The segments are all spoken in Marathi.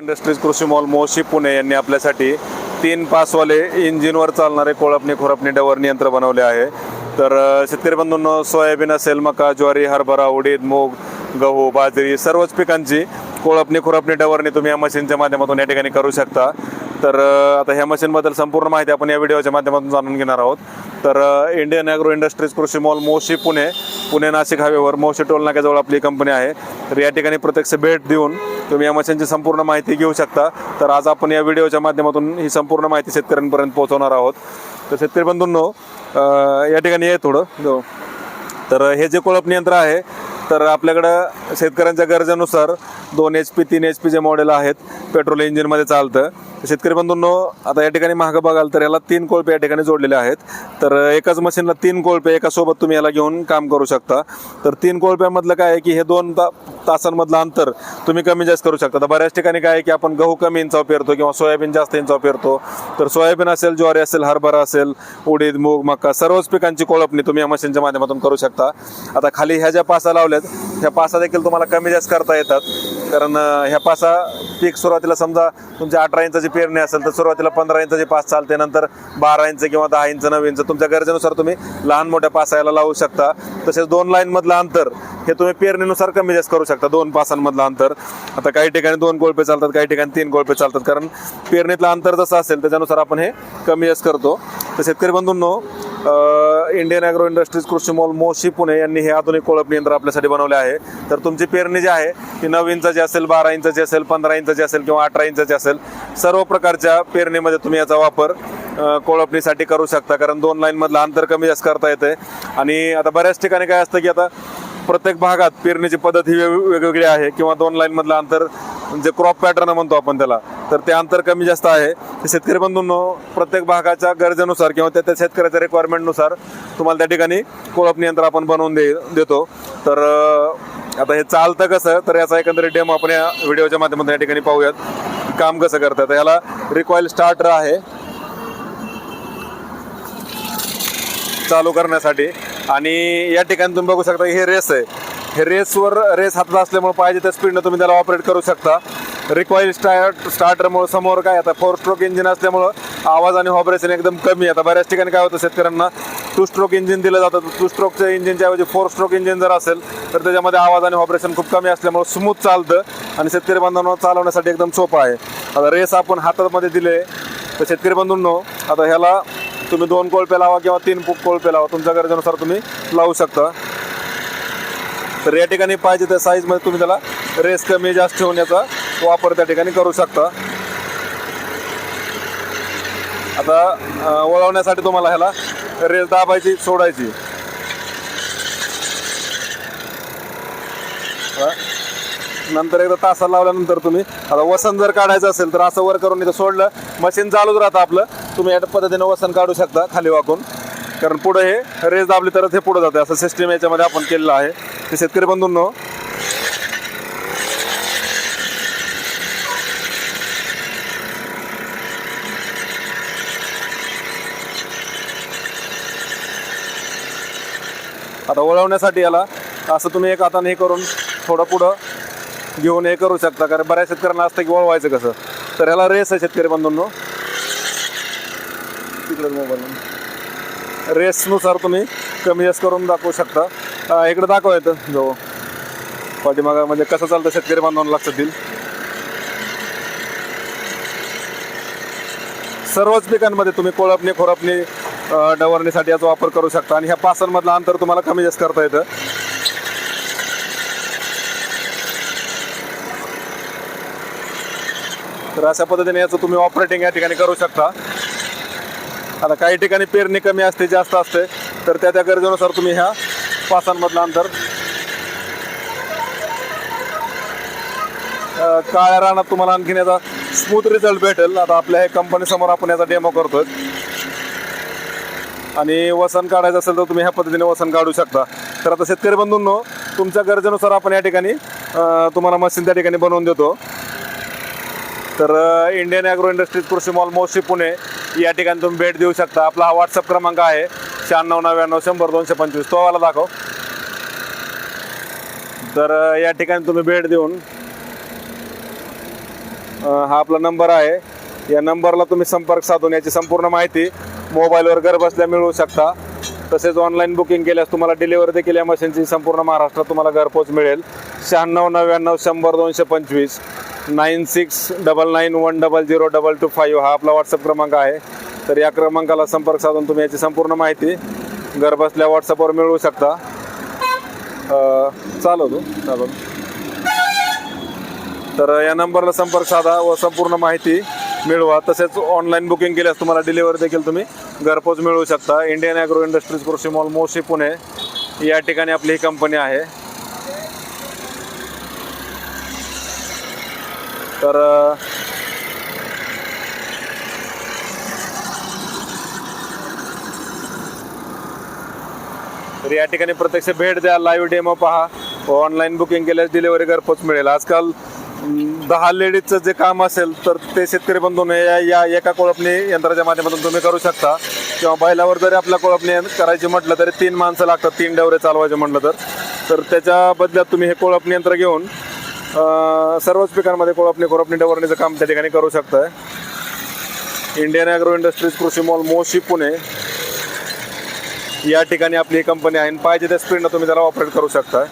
इंडस्ट्रीज कृषी मॉल मोशी पुणे यांनी आपल्यासाठी तीन पासवाले इंजिनवर चालणारे कोळपणी खुरपणी डवरणी यंत्र बनवले आहे. तर शेतकरी बंधूंनो सोयाबीन असेल मका ज्वारी हरभरा उडीद मूग गहू बाजरी सर्वच पिकांची कोळपणी खुरपणी डवरणी तुम्ही या मशीनच्या माध्यमातून या ठिकाणी करू शकता. तर आता ह्या मशीनबद्दल संपूर्ण माहिती आपण या व्हिडिओच्या माध्यमातून जाणून घेणार आहोत. तर Indian agro industries Krushi mall Moshi Pune. Pune Nashik हायवेवर मोशी टोल नाक्याजवळ आपली कंपनी आहे. तर या ठिकाणी प्रत्यक्ष भेट देऊन तुम्ही या मशीनची संपूर्ण माहिती घेऊ शकता. तर आज आपण या व्हिडिओच्या माध्यमातून ही संपूर्ण माहिती शेतकऱ्यांपर्यंत पोहोचवणार आहोत. तर शेतकरी बंधूंनो या ठिकाणी आहे थोडं. जो तर हे जे कोळपणी यंत्र आहे तर आपल्याकडं शेतकऱ्यांच्या गरजेनुसार दोन एच पी तीन एच पीचे मॉडेल आहेत पेट्रोल इंजिनमध्ये चालतं. शेतकरी बंधूंनो आता या ठिकाणी महाग बघाल तर याला तीन कोळपे या ठिकाणी जोडलेले आहेत. तर एकाच मशीनला तीन कोळपे एकासोबत तुम्ही याला घेऊन काम करू शकता. तर तीन कोळप्यामधलं काय आहे की हे दोन ता तासांमधलं अंतर तुम्ही कमी जास्त करू शकता. तर बऱ्याच ठिकाणी काय आहे की आपण गहू कमी इंचाव पेरतो किंवा सोयाबीन जास्त इंचाव पेरतो. तर सोयाबीन असेल ज्वारी असेल हरभरा असेल उडीद मूग मका सर्वच पिकांची कोळपणी तुम्ही या मशीनच्या माध्यमातून करू शकता. आता खाली ह्या ज्या पासा लावल्यात ह्या पासा देखील तुम्हाला कमी जास्त करता येतात. कारण ह्या पासा पीक सुरुवातीला समजा तुमच्या अठरा इंचाची पेरणी असेल तर सुरुवातीला पंधरा इंचाची पास चालते नंतर बारा इंच किंवा दहा इंच नऊ इंच तुमच्या गरजेनुसार तुम्ही लहान मोठ्या पासायला लावू शकता. तसेच दोन लाईनमधलं अंतर हे तुम्ही पेरणीनुसार कमी जास्त करू शकता दोन पासांमधलं अंतर. आता काही ठिकाणी दोन गोळपे चालतात काही ठिकाणी तीन गोळपे चालतात कारण पेरणीतलं अंतर जसं असेल त्याच्यानुसार आपण हे कमी जास्त करतो. तर शेतकरी बंधूंनो Indian agro industries Krushi mall Moshi Pune यांनी हे आधुनिक कोळपणी यंत्र आपल्यासाठी बनवले आहे. तर तुमची पेरणी जी आहे ती नऊ इंचाची असेल बारा इंचाची असेल पंधरा इंचाची असेल किंवा अठरा इंचाची असेल सर्व प्रकारच्या पेरणीमध्ये तुम्ही याचा वापर कोळपणीसाठी करू शकता. कारण दोन लाईनमधलं अंतर कमी जास्त करता येते आणि आता बऱ्याच ठिकाणी काय असतं की आता प्रत्येक भागात पेरणीची पद्धत ही वेग- वेगवेगळी आहे. किंवा दोन लाईन मधलं अंतर जे क्रॉप पॅटर्न म्हणतो आपण त्याला तर ते अंतर कमी जास्त आहे. ते शेतकरी बंधूंनो प्रत्येक भागाच्या गरजेनुसार किंवा त्या त्या शेतकऱ्याच्या रिक्वायरमेंटनुसार तुम्हाला त्या ठिकाणी कोळपणी यंत्र आपण बनवून दे देतो. तर आता हे चालतं कसं तर याचा एकंदरीत डेमो आपण या व्हिडिओच्या माध्यमातून या ठिकाणी पाहूयात. काम कसं करतात याला रिकॉईल स्टार्टर आहे. चालू करण्यासाठी. आणि या ठिकाणी तुम्ही बघू शकता हे रेस आहे. हे रेसवर रेस हातात असल्यामुळे पाहिजे त्या स्पीडनं तुम्ही त्याला ऑपरेट करू शकता. रिकॉईल स्टार्ट स्टार्टरमुळे समोर काय आता फोर स्ट्रोक इंजिन असल्यामुळं आवाज आणि ऑपरेशन एकदम कमी आता बऱ्याच ठिकाणी काय होतं शेतकऱ्यांना टू स्ट्रोक इंजिन दिलं जातं. टू स्ट्रोकच्या इंजिनच्या ऐवजी फोर स्ट्रोक इंजिन जर असेल तर त्याच्यामध्ये आवाज आणि ऑपरेशन खूप कमी असल्यामुळे स्मूथ चालतं. आणि शेतकरी बांधवांना चालवण्यासाठी एकदम सोपं आहे. आता रेस आपण हातामध्ये दिले. तर शेतकरी बंधूंनो आता ह्याला तुम्ही दोन कोळपे लावा किंवा तीन कोळपे लावा. तुमच्या गरजेनुसार तुम्ही लावू शकता. तर या ठिकाणी पाहिजे त्या साईजमध्ये तुम्ही त्याला रेस कमी जास्त ठेवण्याचा वापर त्या ठिकाणी करू शकता. आता वळवण्यासाठी तुम्हाला ह्याला रेस दाबायची सोडायची. नंतर एकदा तासा लावल्यानंतर तुम्ही आता वसन जर काढायचं असेल तर असं वर करून इथं सोडलं मशीन चालूच राहतं आपलं. तुम्ही या पद्धतीने वसन काढू शकता खाली वाकून. कारण पुढं हे रेस दाबली तरच हे पुढं जाते असं सिस्टीम याच्यामध्ये आपण केलेलं आहे. ते शेतकरी बंधूंनो आता वळवण्यासाठी याला असं तुम्ही एक हाताने हे करून थोडं पुढं घेऊन हे करू शकता. कारण बऱ्याच शेतकऱ्यांना असतं की वळवायचं कसं. तर ह्याला रेस आहे शेतकरी बंधूंनो. तिकडे मोबाईल रेसनुसार तुम्ही कमी जास्त करून दाखवू शकता. इकडं इकडे दाखवा येतं जवळ. पाठीमागा म्हणजे कसं चालतं शेतकरी बांधवांना लक्षात देईल सर्वच पिकांमध्ये तुम्ही कोळपणी खोरपणी डवरणीसाठी याचा वापर करू शकता. आणि ह्या पासांमधलं अंतर तुम्हाला कमी जास्त करता येतं. तर अशा पद्धतीने याचं तुम्ही ऑपरेटिंग या ठिकाणी करू शकता. आता काही ठिकाणी पेरणी कमी असते जास्त असते तर त्या त्या गरजेनुसार तुम्ही ह्या पासांमधलं अंतर काळ्या रानात तुम्हाला आणखीन याचा स्मूथ रिझल्ट भेटेल. आता आपल्या हे कंपनीसमोर आपण याचा डेमो करतोय. आणि वसन काढायचं असेल तर तुम्ही ह्या पद्धतीने वसन काढू शकता. तर आता शेतकरी बंधूंनो तुमच्या गरजेनुसार आपण या ठिकाणी तुम्हाला मशीन त्या ठिकाणी बनवून देतो. तर Indian agro industries Krushi mall Moshi Pune. या ठिकाणी तुम्ही भेट देऊ शकता. आपला हा व्हॉट्सअप क्रमांक आहे शहाण्णव नव्याण्णव शंभर दोनशे पंचवीस. तो वाला दाखव. तर या ठिकाणी तुम्ही भेट देऊन हा आपला नंबर आहे. या नंबरला तुम्ही संपर्क साधून याची संपूर्ण माहिती मोबाईलवर घरबसल्या मिळवू शकता. तसेच ऑनलाईन बुकिंग केल्यास तुम्हाला डिलिव्हरी देखील या मशीनची संपूर्ण महाराष्ट्रात तुम्हाला घरपोच मिळेल. शहाण्णव नव्याण्णव शंभर दोनशे पंचवीस. Nine six double nine one double zero double two five हा आपला व्हॉट्सअप क्रमांक आहे. तर या क्रमांकाला संपर्क साधून तुम्ही याची संपूर्ण माहिती घरबसल्या व्हॉट्सअपवर मिळवू शकता. अं, चालवतो चालव तर या नंबरला संपर्क साधा व संपूर्ण माहिती मिळवा. तसेच ऑनलाईन बुकिंग केल्यास तुम्हाला डिलिव्हरी देखील तुम्ही घरपोच मिळवू शकता. Indian agro industries Krushi mall Moshi Pune. या ठिकाणी आपली ही कंपनी आहे. तर तर या ठिकाणी प्रत्यक्ष भेट द्या लाईव्ह डेमो पहा. ऑनलाईन बुकिंग केल्यास डिलिव्हरी घरपोच मिळेल. आजकाल दहा लेडीजचं जे काम असेल तर ते शेतकरी बंधूने या या एका कोळपणी यंत्राच्या माध्यमातून तुम्ही करू शकता. किंवा बैलावर जरी आपल्या कोळपणी करायची म्हटलं तरी तीन माणसं लागतात तीन डवरे चालवायचे म्हटलं तर. तर त्याच्या बदल्यात तुम्ही हे कोळपणी यंत्र घेऊन सर्वच पिकांमध्ये कोळपणी कोळपणी डवरणीचं काम त्या ठिकाणी करू शकतं Indian agro industries Krushi mall Moshi Pune. या ठिकाणी आपली कंपनी आहे आणि पाहिजे त्या स्पीडनं तुम्ही त्याला ऑपरेट करू शकता.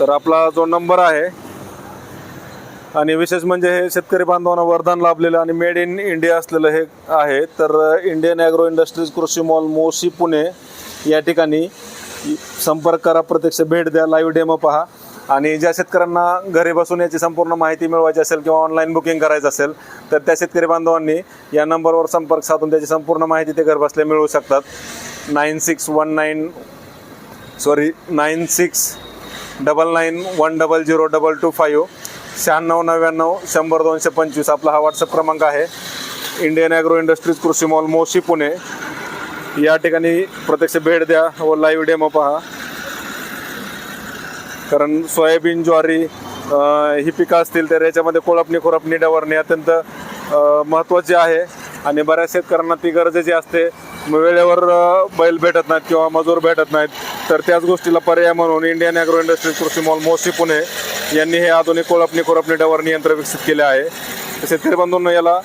तर आपला जो नंबर आहे आणि विशेष म्हणजे हे शेतकरी बांधवांना वरदान लाभलेलं आणि मेड इन इंडिया असलेलं हे आहे तर Indian agro industries Krushi mall Moshi Pune या ठिकाणी संपर्क करा प्रत्यक्ष भेट द्या लाईव्ह डेमो पहा. आणि ज्या शेतकऱ्यांना घरी बसून याची संपूर्ण माहिती मिळवायची असेल किंवा ऑनलाईन बुकिंग करायचं असेल तर त्या शेतकरी बांधवांनी या नंबरवर संपर्क साधून त्याची संपूर्ण माहिती ते घरबसल्या मिळवू शकतात. Nine six one nine sorry nine six double nine one double zero double two five शहाण्णव नव्याण्णव शंभर दोनशे पंचवीस आपला हा व्हॉट्सअप क्रमांक आहे. Indian agro industries Krushi mall Moshi Pune या ठिकाणी प्रत्यक्ष भेट द्या व लाईव्ह डेमो पहा. कारण सोयाबीन ज्वारी ही पिकं असतील तर याच्यामध्ये कोळपणी खुरपणी डवरणी अत्यंत महत्त्वाची आहे. आणि बऱ्याच शेतकऱ्यांना ती गरजेची असते. मग वेळेवर बैल भेटत नाहीत किंवा मजूर भेटत नाहीत. तर त्याच गोष्टीला पर्याय म्हणून Indian agro industries Krushi mall Moshi Pune यांनी हे आधुनिक कोळपणी कोळपणी डवरणी यंत्र विकसित केले आहे. शेतकरी बंधूंना याला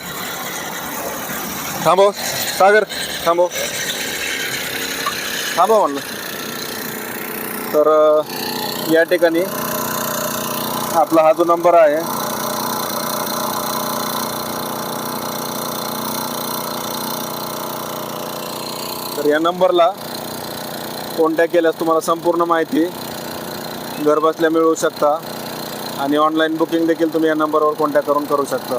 थांबव. सागर थांबव. थांबव म्हणलं. तर या ठिकाणी आपला हा जो नंबर आहे तर या नंबरला कॉन्टॅक्ट केल्यास तुम्हाला संपूर्ण माहिती घरबसल्या मिळू शकता आणि ऑनलाईन बुकिंग देखील तुम्ही या नंबरवर कॉन्टॅक्ट करून करू शकता.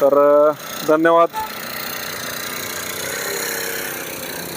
तर धन्यवाद.